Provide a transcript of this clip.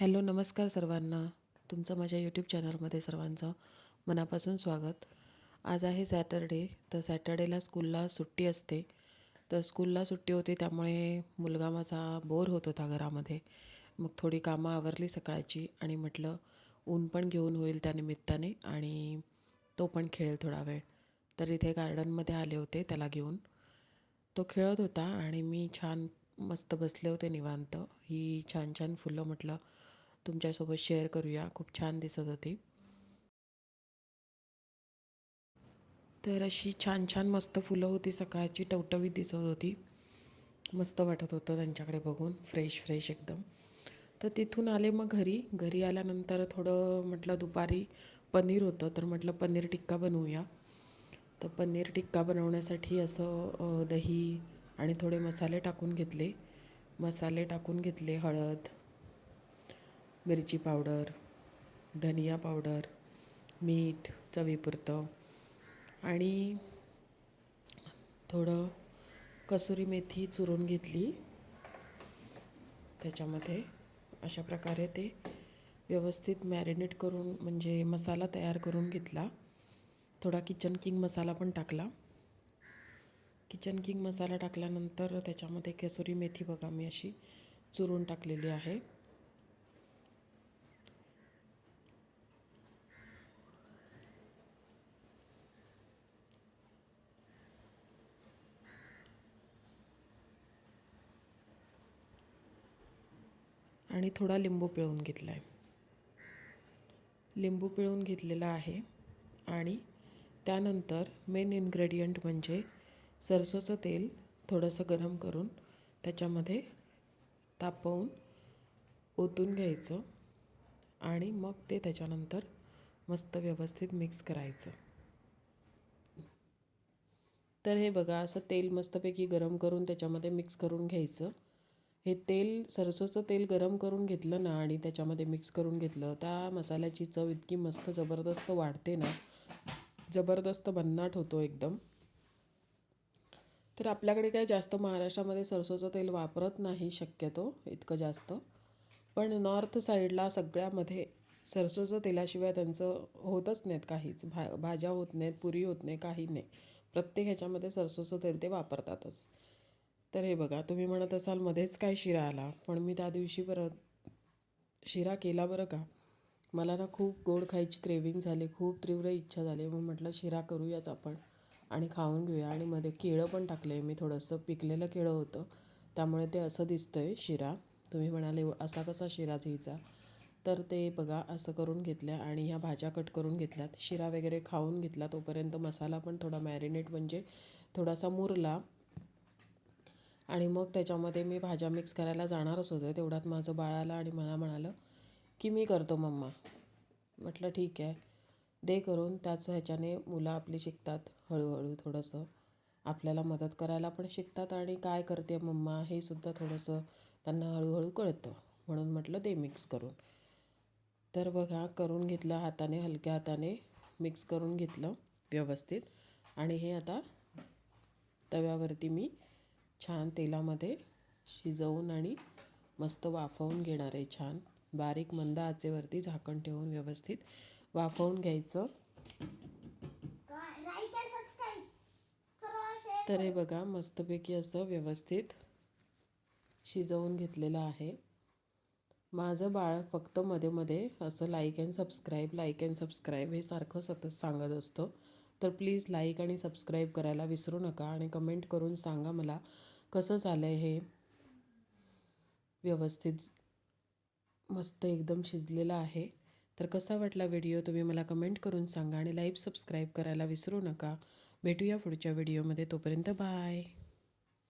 Hello नमस्कार सर्वांना. तुमचं माझ्या यूट्यूब चॅनलमध्ये सर्वांचं मनापासून स्वागत. आज आहे सॅटरडे तर सॅटर्डेला स्कूलला सुट्टी असते. तर स्कूलला सुट्टी होती त्यामुळे मुलगा माझा बोर होत होता घरामध्ये. मग थोडी कामं आवरली सकाळची आणि म्हटलं ऊन पण घेऊन होईल त्या निमित्ताने आणि तो पण खेळेल थोडा वेळ. तर इथे गार्डनमध्ये आले होते त्याला घेऊन. तो खेळत होता आणि मी छान मस्त बसले होते निवांत. ही छान छान फुलं म्हटलं तुमच्यासोबत शेअर करूया. खूप छान दिसत होती. तर अशी छान छान मस्त फुलं होती. सकाळची टवटवीत दिसत होती. मस्त वाटत होतं त्यांच्याकडे बघून. फ्रेश फ्रेश एकदम. तर तिथून आले मग घरी. घरी आल्यानंतर थोडं म्हटलं दुपारी पनीर होतं. तर म्हटलं पनीर टिक्का बनवूया. तर पनीर टिक्का बनवण्यासाठी असं दही आणि थोडे मसाले टाकून घेतले. मसाले टाकून घेतले हळद मिरची पावडर धनिया पावडर मीठ चवीपुरतं आणि थोडं कसुरी मेथी चुरून घेतली. त्याच्यामध्ये अशा प्रकारे ते व्यवस्थित मॅरिनेट करून म्हणजे मसाला तयार करून घेतला. थोडा किचन किंग मसाला पण टाकला. किचन किंग मसाला टाकल्यानंतर त्याच्यामध्ये कसुरी मेथी बघा मी अशी चुरून टाकलेली आहे. आणि थोडा लिंबू पिळून घेतला आहे लिंबू पिळून घेतलेला आहे आणि त्यानंतर मेन इन्ग्रेडियंट म्हणजे सरसोचं तेल थोडंसं गरम करून त्याच्यामध्ये तापवून ओतून घ्यायचं आणि मग ते त्याच्यानंतर मस्त व्यवस्थित मिक्स करायचं. तर हे बघा असं तेल मस्तपैकी गरम करून त्याच्यामध्ये मिक्स करून घ्यायचं. हे तेल सरसोचं तेल गरम करून घेतलं ना आणि त्याच्यामध्ये मिक्स करून घेतलं त्या मसाल्याची चव इतकी मस्त जबरदस्त वाढते ना. जबरदस्त भन्नाट होतो एकदम. तर आपल्याकडे काय जास्त महाराष्ट्रामध्ये सरसोचं तेल वापरत नाही शक्यतो इतकं जास्त. पण नॉर्थ साईडला सगळ्यामध्ये सरसोचं तेलाशिवाय त्यांचं होतच नाहीत काहीच. भा भाज्या होत नाहीत पुरी होत नाही काही नाही. प्रत्येक ह्याच्यामध्ये सरसोचं तेल ते वापरतातच. तर हे बघा तुम्ही म्हणत असाल मध्येच काय शिरा आला पण मी त्या दिवशी परत शिरा केला बरं का? मला ना खूप गोड खायची क्रेविंग झाली खूप तीव्र इच्छा झाली. मग म्हटलं शिरा करूयाच आपण आणि खाऊन घेऊया. आणि मध्ये केळं पण टाकले मी थोडंसं पिकलेलं केळं होतं. त्यामुळे ते असं दिसतं आहे शिरा. तुम्ही म्हणाले असा कसा शिरा घ्यायचा? तर ते बघा असं करून घेतल्या आणि ह्या भाज्या कट करून घेतल्यात. शिरा वगैरे खाऊन घेतला तोपर्यंत मसाला पण थोडा मॅरिनेट म्हणजे थोडासा मुरला. आणि मग त्याच्यामध्ये मी भाज्या मिक्स करायला जाणारच होते. तेवढ्यात माझं बाळ आलं आणि मला म्हणालं की मी करतो मम्मा. म्हटलं ठीक आहे. दे करून. त्याच ह्याच्याने मुलं आपली शिकतात हळूहळू थोडंसं. आपल्याला मदत करायला पण शिकतात आणि काय करते मम्मा हे सुद्धा थोडंसं त्यांना हळूहळू कळतं. म्हणून म्हटलं दे मिक्स करून. तर बघा करून घेतलं हाताने हलक्या हाताने मिक्स करून घेतलं व्यवस्थित. आणि हे आता तव्यावरती मी छान तेलामध्ये शिजवून आणि मस्त वाफवून घेणार आहे छान. बारीक मंद आचेवरती झाकण ठेवून व्यवस्थित वाफवून घ्यायचं. तर हे बघा मस्तपैकी असं व्यवस्थित शिजवून घेतलेलं आहे. माझं बाळ फक्त मध्ये मध्ये असं like and subscribe like and subscribe हे सारखं सतत सांगत असतं. तर प्लीज लाईक आणि सबस्क्राईब करायला विसरू नका आणि कमेंट करून सांगा मला कसं झालं आहे हे. व्यवस्थित मस्त एकदम शिजलेलं आहे. तर कसा वाटला व्हिडिओ तुम्ही मला कमेंट करून सांगा आणि लाईव्ह सबस्क्राईब करायला विसरू नका. भेटूया पुढच्या व्हिडिओमध्ये. तोपर्यंत बाय.